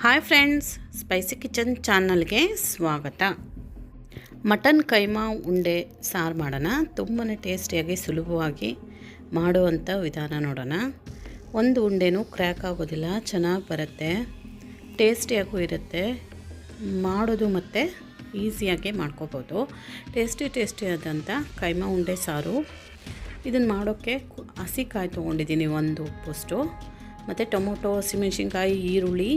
Hi friends spicy kitchen ಚಾನಲ್ಗೆ ಸ್ವಾಗತ. Mutton keema ಉಂಡೆ ಸಾರು ಮಾಡೋಣ. ತುಂಬಾ ಟೇಸ್ಟಿಯಾಗಿ ಸುಲಭವಾಗಿ ಮಾಡುವಂಥ ವಿಧಾನ ನೋಡೋಣ. ಒಂದು ಉಂಡೆನೂ ಕ್ರ್ಯಾಕ್ ಆಗೋದಿಲ್ಲ, ಚೆನ್ನಾಗಿ ಬರುತ್ತೆ ಟೇಸ್ಟಿಯಾಗೂ ಇರುತ್ತೆ. ಮಾಡೋದು ಮತ್ತು ಈಸಿಯಾಗಿ ಮಾಡ್ಕೋಬೋದು. ಟೇಸ್ಟಿ ಟೇಸ್ಟಿ ಆದಂಥ ಕೈಮಾ ಉಂಡೆ ಸಾರು. ಇದನ್ನು ಮಾಡೋಕ್ಕೆ ಹಸಿ ಕಾಯಿ ತೊಗೊಂಡಿದ್ದೀನಿ, ಒಂದು ಪೋಸ್ಟು ಮತ್ತು ಟೊಮೊಟೊ, ಹಸಿಮೆಣ್ಸಿನ್ಕಾಯಿ, ಈರುಳ್ಳಿ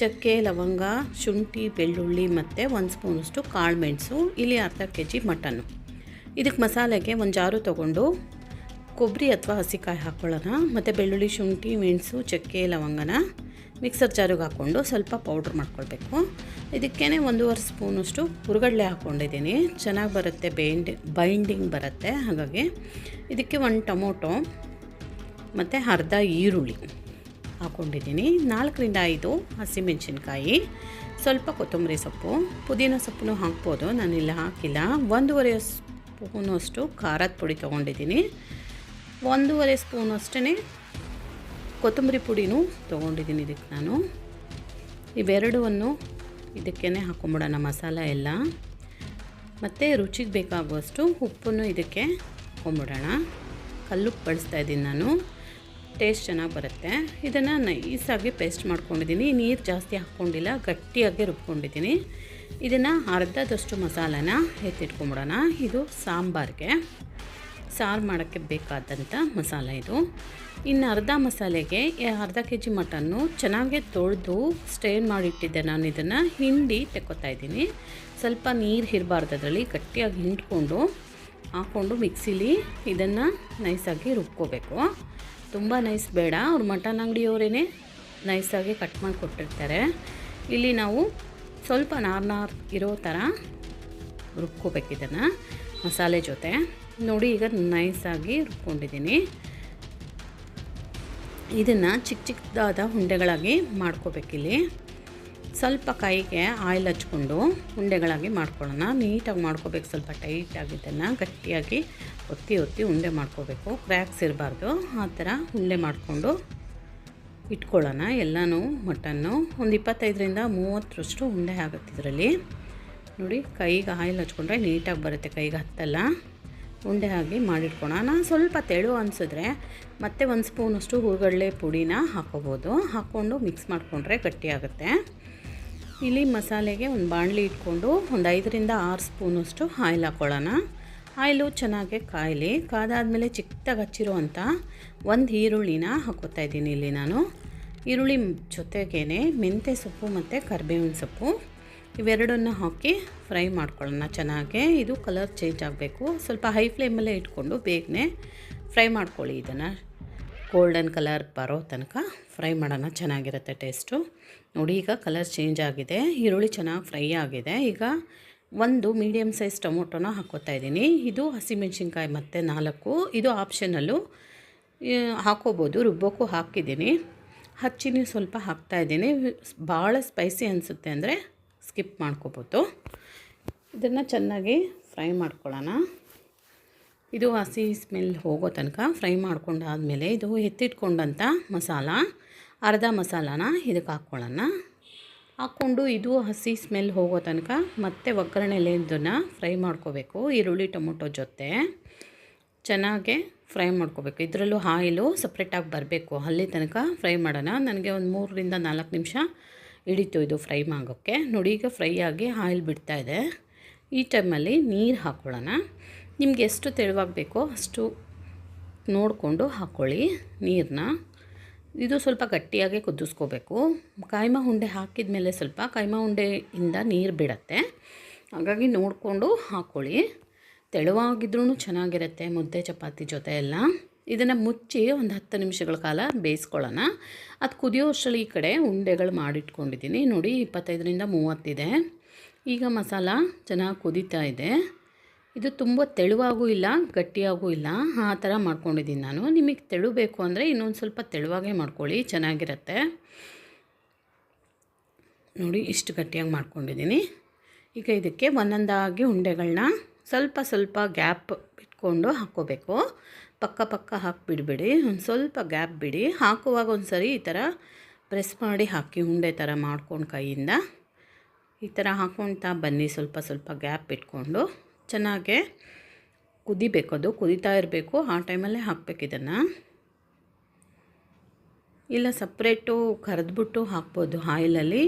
ಚಕ್ಕೆ, ಲವಂಗ, ಶುಂಠಿ, ಬೆಳ್ಳುಳ್ಳಿ ಮತ್ತು ಒಂದು ಸ್ಪೂನಷ್ಟು ಕಾಳು ಮೆಣಸು, ಇಲ್ಲಿ ಅರ್ಧ ಕೆ ಜಿ ಮಟನ್ನು ಇದಕ್ಕೆ ಮಸಾಲೆಗೆ ಒಂದು ಜಾರು ತಗೊಂಡು ಕೊಬ್ಬರಿ ಅಥವಾ ಹಸಿಕಾಯಿ ಹಾಕ್ಕೊಳ್ಳೋಣ ಮತ್ತು ಬೆಳ್ಳುಳ್ಳಿ, ಶುಂಠಿ, ಮೆಣಸು, ಚಕ್ಕೆ, ಲವಂಗನ ಮಿಕ್ಸರ್ ಜಾರಿಗೆ ಹಾಕ್ಕೊಂಡು ಸ್ವಲ್ಪ ಪೌಡ್ರ್ ಮಾಡ್ಕೊಳ್ಬೇಕು. ಇದಕ್ಕೇ ಒಂದೂವರೆ ಸ್ಪೂನಷ್ಟು ಹುರುಗಡ್ಲೆ ಹಾಕ್ಕೊಂಡಿದ್ದೀನಿ ಚೆನ್ನಾಗಿ ಬರುತ್ತೆ, ಬೈಂಡ್, ಬೈಂಡಿಂಗ್ ಬರುತ್ತೆ. ಹಾಗಾಗಿ ಇದಕ್ಕೆ ಒಂದು ಟೊಮೊಟೊ ಮತ್ತು ಅರ್ಧ ಈರುಳ್ಳಿ. ಹಾಕ್ಕೊಂಡಿದ್ದೀನಿ. ನಾಲ್ಕರಿಂದ ಐದು ಹಸಿಮೆಣಸಿನ್ಕಾಯಿ, ಸ್ವಲ್ಪ ಕೊತ್ತಂಬರಿ ಸೊಪ್ಪು, ಪುದೀನ ಸೊಪ್ಪನ್ನು ಹಾಕ್ಬೋದು. ನಾನಿಲ್ಲ ಹಾಕಿಲ್ಲ. ಒಂದೂವರೆ ಸ್ಪೂನಷ್ಟು ಖಾರದ ಪುಡಿ ತೊಗೊಂಡಿದ್ದೀನಿ. ಒಂದೂವರೆ ಸ್ಪೂನ್ ಅಷ್ಟೇ ಕೊತ್ತಂಬರಿ ಪುಡಿನೂ ತೊಗೊಂಡಿದ್ದೀನಿ ಇದಕ್ಕೆ ನಾನು. ಇವೆರಡವನ್ನು ಇದಕ್ಕೇ ಹಾಕೊಂಬಿಡೋಣ, ಮಸಾಲ ಎಲ್ಲ. ಮತ್ತು ರುಚಿಗೆ ಬೇಕಾಗುವಷ್ಟು ಉಪ್ಪನ್ನು ಇದಕ್ಕೆ ಹಾಕೊಂಬಿಡೋಣ. ಕಲ್ಲುಪ್ಪು ಬಳಸ್ತಾ ಇದ್ದೀನಿ ನಾನು. ಟೇಸ್ಟ್ ಚೆನ್ನಾಗಿ ಬರುತ್ತೆ. ಇದನ್ನು ನೈಸಾಗಿ ಪೇಸ್ಟ್ ಮಾಡ್ಕೊಂಡಿದ್ದೀನಿ. ನೀರು ಜಾಸ್ತಿ ಹಾಕ್ಕೊಂಡಿಲ್ಲ, ಗಟ್ಟಿಯಾಗಿ ರುಬ್ಕೊಂಡಿದ್ದೀನಿ. ಇದನ್ನು ಅರ್ಧದಷ್ಟು ಮಸಾಲಾನ ಎತ್ತಿಟ್ಕೊಂಬಿಡೋಣ. ಇದು ಸಾಂಬಾರಿಗೆ. ಸಾರು ಮಾಡೋಕ್ಕೆ ಬೇಕಾದಂಥ ಮಸಾಲೆ ಇದು. ಇನ್ನು ಅರ್ಧ ಮಸಾಲೆಗೆ ಅರ್ಧ ಕೆ ಜಿ ಮಟನ್ನು ಚೆನ್ನಾಗಿ ತೊಳೆದು ಸ್ಟ್ರೈನ್ ಮಾಡಿಟ್ಟಿದ್ದೆ ನಾನು ಇದನ್ನು. ಹಿಂಡಿ ತೆಕ್ಕೋತಾ ಇದ್ದೀನಿ. ಸ್ವಲ್ಪ ನೀರು ಇರಬಾರ್ದು ಅದರಲ್ಲಿ. ಗಟ್ಟಿಯಾಗಿ ಹಿಂಡ್ಕೊಂಡು ಹಾಕ್ಕೊಂಡು ಮಿಕ್ಸಿಲಿ ಇದನ್ನು ನೈಸಾಗಿ ರುಬ್ಕೋಬೇಕು. ತುಂಬ ನೈಸ್ ಬೇಡ, ಅವ್ರು ಮಟನ್ ಅಂಗಡಿಯವರೇ ನೈಸಾಗಿ ಕಟ್ ಮಾಡಿ ಕೊಟ್ಟಿರ್ತಾರೆ ಇಲ್ಲಿ ನಾವು ಸ್ವಲ್ಪ ನಾರ್ನಾರ್ ನಾರ್ ಇರೋ ಥರ ರುಬ್ಕೋಬೇಕು ಇದನ್ನು ಮಸಾಲೆ ಜೊತೆ. ನೋಡಿ ಈಗ ನೈಸಾಗಿ ರುಬ್ಕೊಂಡಿದ್ದೀನಿ. ಇದನ್ನು ಚಿಕ್ಕ ಚಿಕ್ಕದಾದ ಉಂಡೆಗಳಾಗಿ ಮಾಡ್ಕೋಬೇಕಿಲ್ಲಿ. ಸ್ವಲ್ಪ ಕೈಗೆ ಆಯಿಲ್ ಹಚ್ಕೊಂಡು ಉಂಡೆಗಳಾಗಿ ಮಾಡ್ಕೊಳ್ಳೋಣ. ನೀಟಾಗಿ ಮಾಡ್ಕೋಬೇಕು. ಸ್ವಲ್ಪ ಟೈಟಾಗಿ ಇದನ್ನು ಗಟ್ಟಿಯಾಗಿ ಒತ್ತಿ ಒತ್ತಿ ಉಂಡೆ ಮಾಡ್ಕೋಬೇಕು. ಕ್ರ್ಯಾಕ್ಸ್ ಇರಬಾರ್ದು. ಆ ಥರ ಉಂಡೆ ಮಾಡಿಕೊಂಡು ಇಟ್ಕೊಳ್ಳೋಣ. ಎಲ್ಲನೂ ಮಟನ್ನು ಒಂದು ಇಪ್ಪತ್ತೈದರಿಂದ ಮೂವತ್ತರಷ್ಟು ಉಂಡೆ ಆಗುತ್ತೆ ಇದರಲ್ಲಿ. ನೋಡಿ, ಕೈಗೆ ಆಯಿಲ್ ಹಚ್ಕೊಂಡ್ರೆ ನೀಟಾಗಿ ಬರುತ್ತೆ. ಕೈಗೆ ಹತ್ತಲ್ಲ. ಉಂಡೆ ಆಗಿ ಮಾಡಿಟ್ಕೊಳ್ಳೋಣ. ಸ್ವಲ್ಪ ತೆಳು ಅನಿಸಿದ್ರೆ ಮತ್ತೆ ಒಂದು ಸ್ಪೂನಷ್ಟು ಹೂಗಡಲೆ ಪುಡಿನ ಹಾಕೋಬೋದು. ಹಾಕ್ಕೊಂಡು ಮಿಕ್ಸ್ ಮಾಡಿಕೊಂಡ್ರೆ ಗಟ್ಟಿಯಾಗುತ್ತೆ ಇಲ್ಲಿ ಮಸಾಲೆಗೆ ಒಂದು ಬಾಣಲಿ ಇಟ್ಕೊಂಡು ಒಂದು ಐದರಿಂದ ಆರು ಸ್ಪೂನಷ್ಟು ಆಯಿಲ್ ಹಾಕ್ಕೊಳ್ಳೋಣ ಆಯಿಲು ಚೆನ್ನಾಗಿ ಕಾಯಲಿ. ಕಾದಾದಮೇಲೆ ಚಿಕ್ಕದಾಗಿ ಹಚ್ಚಿರುವಂಥ ಒಂದು ಈರುಳ್ಳಿನ ಹಾಕೋತಾ ಇದ್ದೀನಿ ಇಲ್ಲಿ ನಾನು. ಈರುಳ್ಳಿ ಜೊತೆಗೇ ಮೆಂತ್ಯ ಸೊಪ್ಪು ಮತ್ತು ಕರಿಬೇವಿನ ಸೊಪ್ಪು ಇವೆರಡನ್ನು ಹಾಕಿ ಫ್ರೈ ಮಾಡ್ಕೊಳ್ಳೋಣ ಚೆನ್ನಾಗಿ. ಇದು ಕಲರ್ ಚೇಂಜ್ ಆಗಬೇಕು. ಸ್ವಲ್ಪ ಹೈ ಫ್ಲೇಮಲ್ಲೇ ಇಟ್ಕೊಂಡು ಬೇಗನೆ ಫ್ರೈ ಮಾಡ್ಕೊಳ್ಳಿ ಇದನ್ನು. ಗೋಲ್ಡನ್ ಕಲರ್ ಬರೋ ತನಕ ಫ್ರೈ ಮಾಡೋಣ, ಚೆನ್ನಾಗಿರುತ್ತೆ ಟೇಸ್ಟು. ನೋಡಿ, ಈಗ ಕಲರ್ ಚೇಂಜ್ ಆಗಿದೆ. ಈರುಳ್ಳಿ ಚೆನ್ನಾಗಿ ಫ್ರೈ ಆಗಿದೆ. ಈಗ ಒಂದು ಮೀಡಿಯಮ್ ಸೈಜ್ ಟೊಮೊಟೊನ ಹಾಕ್ಕೋತಾ ಇದ್ದೀನಿ. ಇದು ಹಸಿಮೆಣ್ಸಿನ್ಕಾಯಿ ಮತ್ತು ನಾಲ್ಕು. ಇದು ಆಪ್ಷನಲ್ಲು ಹಾಕೋಬೋದು. ರುಬ್ಬೋಕ್ಕೂ ಹಾಕಿದ್ದೀನಿ. ಹಚ್ಚಿನಿ, ಸ್ವಲ್ಪ ಹಾಕ್ತಾಯಿದ್ದೀನಿ ಭಾಳ ಸ್ಪೈಸಿ ಅನಿಸುತ್ತೆ ಅಂದರೆ ಸ್ಕಿಪ್ ಮಾಡ್ಕೋಬೋದು. ಇದನ್ನು ಚೆನ್ನಾಗಿ ಫ್ರೈ ಮಾಡ್ಕೊಳ್ಳೋಣ. ಇದು ಹಸಿ ಸ್ಮೆಲ್ ಹೋಗೋ ತನಕ ಫ್ರೈ ಮಾಡ್ಕೊಂಡಾದಮೇಲೆ ಇದು ಎತ್ತಿಟ್ಕೊಂಡಂಥ ಮಸಾಲ, ಅರ್ಧ ಮಸಾಲಾನ ಇದಕ್ಕೆ ಹಾಕ್ಕೊಳ್ಳೋಣ. ಹಾಕ್ಕೊಂಡು ಇದು ಹಸಿ ಸ್ಮೆಲ್ ಹೋಗೋ ತನಕ ಮತ್ತೆ ಒಗ್ಗರಣೆಲೆ ಫ್ರೈ ಮಾಡ್ಕೋಬೇಕು, ಈರುಳ್ಳಿ, ಟೊಮೊಟೊ ಜೊತೆ. ಚೆನ್ನಾಗೆ ಫ್ರೈ ಮಾಡ್ಕೋಬೇಕು. ಇದರಲ್ಲೂ ಆಯಿಲು ಸಪ್ರೇಟಾಗಿ ಬರಬೇಕು. ಅಲ್ಲಿ ತನಕ ಫ್ರೈ ಮಾಡೋಣ. ನನಗೆ ಒಂದು ಮೂರರಿಂದ ನಾಲ್ಕು ನಿಮಿಷ ಹಿಡಿತು ಇದು ಫ್ರೈ ಮಾಡೋಕ್ಕೆ. ನೋಡಿ ಈಗ ಫ್ರೈ ಆಗಿ ಆಯಿಲ್ ಬಿಡ್ತಾ ಇದೆ. ಈ ಟೈಮಲ್ಲಿ ನೀರು ಹಾಕ್ಕೊಳ್ಳೋಣ. ನಿಮ್ಗೆ ಎಷ್ಟು ತೆಳುವಾಗಬೇಕೋ ಅಷ್ಟು ನೋಡಿಕೊಂಡು ಹಾಕ್ಕೊಳ್ಳಿ ನೀರನ್ನ ಇದು ಸ್ವಲ್ಪ ಗಟ್ಟಿಯಾಗಿ ಕುದಿಸ್ಕೋಬೇಕು. ಕೈಮ ಉಂಡೆ ಹಾಕಿದ ಮೇಲೆ ಸ್ವಲ್ಪ ಕಾಯ್ಮ ಉಂಡೆಯಿಂದ ನೀರು ಬಿಡತ್ತೆ. ಹಾಗಾಗಿ ನೋಡಿಕೊಂಡು ಹಾಕ್ಕೊಳ್ಳಿ ತೆಳುವಾಗಿದ್ರೂ ಚೆನ್ನಾಗಿರುತ್ತೆ ಮುದ್ದೆ ಚಪಾತಿ ಜೊತೆ ಎಲ್ಲ. ಇದನ್ನು ಮುಚ್ಚಿ ಒಂದು ಹತ್ತು ನಿಮಿಷಗಳ ಕಾಲ ಬೇಯಿಸ್ಕೊಳ್ಳೋಣ. ಅದು ಕುದಿಯೋ ಅಷ್ಟರಲ್ಲಿ ಈ ಕಡೆ ಉಂಡೆಗಳು ಮಾಡಿಟ್ಕೊಂಡಿದ್ದೀನಿ ನೋಡಿ ಇಪ್ಪತ್ತೈದರಿಂದ ಮೂವತ್ತಿದೆ. ಈಗ ಮಸಾಲ ಚೆನ್ನಾಗಿ ಕುದೀತಾ ಇದೆ. ಇದು ತುಂಬ ತೆಳುವಾಗೂ ಇಲ್ಲ, ಗಟ್ಟಿಯಾಗೂ ಇಲ್ಲ. ಆ ಥರ ಮಾಡ್ಕೊಂಡಿದ್ದೀನಿ ನಾನು. ನಿಮಗೆ ತೆಳು ಬೇಕು ಅಂದರೆ ಇನ್ನೊಂದು ಸ್ವಲ್ಪ ತೆಳುವಾಗೇ ಮಾಡ್ಕೊಳ್ಳಿ, ಚೆನ್ನಾಗಿರುತ್ತೆ. ನೋಡಿ, ಇಷ್ಟು ಗಟ್ಟಿಯಾಗಿ ಮಾಡ್ಕೊಂಡಿದ್ದೀನಿ. ಈಗ ಇದಕ್ಕೆ ಒಂದೊಂದಾಗಿ ಉಂಡೆಗಳನ್ನ ಸ್ವಲ್ಪ ಸ್ವಲ್ಪ ಗ್ಯಾಪ್ ಬಿಟ್ಕೊಂಡು ಹಾಕ್ಕೋಬೇಕು. ಪಕ್ಕ ಪಕ್ಕ ಹಾಕಿಬಿಡ್ಬೇಡಿ ಒಂದು ಸ್ವಲ್ಪ ಗ್ಯಾಪ್ ಬಿಡಿ. ಹಾಕುವಾಗ ಒಂದು ಸರಿ ಈ ಥರ ಪ್ರೆಸ್ ಮಾಡಿ ಹಾಕಿ ಉಂಡೆ ಥರ ಮಾಡ್ಕೊಂಡು ಕೈಯಿಂದ ಈ ಥರ ಹಾಕ್ಕೊಳ್ತಾ ಬನ್ನಿ. ಸ್ವಲ್ಪ ಸ್ವಲ್ಪ ಗ್ಯಾಪ್ ಇಟ್ಕೊಂಡು. ಚೆನ್ನಾಗೆ ಕುದಿಬೇಕು ಅದು. ಕುದಿತಾ ಇರಬೇಕು. ಆ ಟೈಮಲ್ಲೇ ಹಾಕ್ಬೇಕು ಇದನ್ನು. ಇಲ್ಲ ಸಪ್ರೇಟು ಕರೆದ್ಬಿಟ್ಟು ಹಾಕ್ಬೋದು ಆಯಿಲಲ್ಲಿ.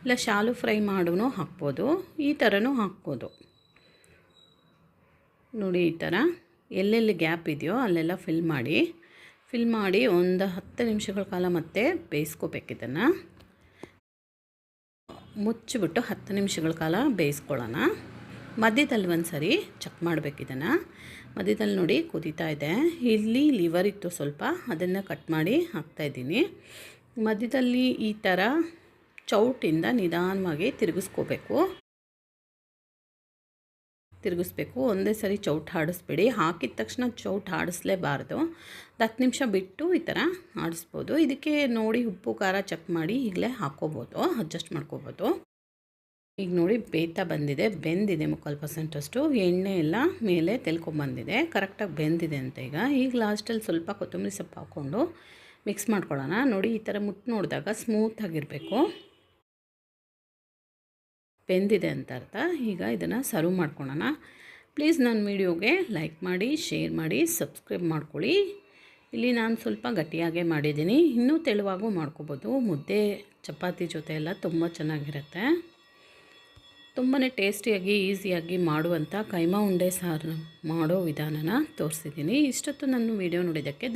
ಇಲ್ಲ ಶಾಲು ಫ್ರೈ ಮಾಡೂ ಹಾಕ್ಬೋದು. ಈ ಥರನೂ ಹಾಕ್ಬೋದು. ನೋಡಿ ಈ ಥರ. ಎಲ್ಲೆಲ್ಲಿ ಗ್ಯಾಪ್ ಇದೆಯೋ ಅಲ್ಲೆಲ್ಲ ಫಿಲ್ ಮಾಡಿ. ಫಿಲ್ ಮಾಡಿ ಒಂದು ಹತ್ತು ನಿಮಿಷಗಳ ಕಾಲ ಮತ್ತೆ ಬೇಯಿಸ್ಕೋಬೇಕು ಇದನ್ನು. ಮುಚ್ಚಿಬಿಟ್ಟು ಹತ್ತು ನಿಮಿಷಗಳ ಕಾಲ ಬೇಯಿಸ್ಕೊಳ್ಳೋಣ. ಮಧ್ಯದಲ್ಲಿ ಒಂದು ಸರಿ ಚೆಕ್ ಮಾಡಬೇಕು ಮಧ್ಯದಲ್ಲಿ ನೋಡಿ ಕುದೀತಾ ಇದೆ. ಇಲ್ಲಿ ಲಿವರ್ ಇತ್ತು ಸ್ವಲ್ಪ, ಅದನ್ನು ಕಟ್ ಮಾಡಿ ಹಾಕ್ತಾಯಿದ್ದೀನಿ ಮಧ್ಯದಲ್ಲಿ ಈ ಥರ ಚೌಟಿಂದ ನಿಧಾನವಾಗಿ ತಿರುಗಿಸ್ಕೋಬೇಕು. ತಿರುಗಿಸ್ಬೇಕು, ಒಂದೇ ಸರಿ ಚೌಟ್ ಆಡಿಸ್ಬೇಡಿ. ಹಾಕಿದ ತಕ್ಷಣ ಚೌಟ್ ಆಡಿಸ್ಲೇಬಾರ್ದು. ಹತ್ತು ನಿಮಿಷ ಬಿಟ್ಟು ಈ ಥರ ಆಡಿಸ್ಬೋದು. ಇದಕ್ಕೆ ನೋಡಿ ಉಪ್ಪು, ಖಾರ ಚೆಕ್ ಮಾಡಿ ಈಗಲೇ ಹಾಕ್ಕೋಬೋದು ಅಡ್ಜಸ್ಟ್ ಮಾಡ್ಕೋಬೋದು. ಈಗ ನೋಡಿ ಬೇಯ್ತಾ ಬಂದಿದೆ, ಬೆಂದಿದೆ ಮುಕ್ಕಾಲು ಪರ್ಸೆಂಟಷ್ಟು. ಎಣ್ಣೆ ಎಲ್ಲ ಮೇಲೆ ತೆಲ್ಕೊಂಬಂದಿದೆ. ಕರೆಕ್ಟಾಗಿ ಬೆಂದಿದೆ ಅಂತ ಈಗ. ಈಗ ಲಾಸ್ಟಲ್ಲಿ ಸ್ವಲ್ಪ ಕೊತ್ತಂಬರಿ ಸೊಪ್ಪು ಹಾಕ್ಕೊಂಡು ಮಿಕ್ಸ್ ಮಾಡ್ಕೊಳ್ಳೋಣ. ನೋಡಿ ಈ ಥರ ಮುಟ್ಟು ನೋಡಿದಾಗ ಸ್ಮೂತಾಗಿರಬೇಕು ಬೆಂದಿದೆ ಅಂತ ಅರ್ಥ. ಈಗ ಇದನ್ನು ಸರ್ವ್ ಮಾಡ್ಕೊಳ್ಳೋಣ. ಪ್ಲೀಸ್ ನನ್ನ ವೀಡಿಯೋಗೆ ಲೈಕ್ ಮಾಡಿ ಶೇರ್ ಮಾಡಿ ಸಬ್ಸ್ಕ್ರೈಬ್ ಮಾಡ್ಕೊಳ್ಳಿ. ಇಲ್ಲಿ ನಾನು ಸ್ವಲ್ಪ ಗಟ್ಟಿಯಾಗೆ ಮಾಡಿದ್ದೀನಿ. ಇನ್ನೂ ತೆಳುವಾಗೂ ಮಾಡ್ಕೋಬೋದು. ಮುದ್ದೆ, ಚಪಾತಿ ಜೊತೆ ಎಲ್ಲ ತುಂಬ ಚೆನ್ನಾಗಿರುತ್ತೆ. ತುಂಬಾ ಟೇಸ್ಟಿಯಾಗಿ ಈಸಿಯಾಗಿ ಮಾಡುವಂಥ ಕೈಮಾ ಉಂಡೆ ಸಾರು ಮಾಡೋ ವಿಧಾನನ ತೋರಿಸಿದ್ದೀನಿ. ಇಷ್ಟೊತ್ತು ನಾನು ವಿಡಿಯೋ ನೋಡಿದ್ದಕ್ಕೆ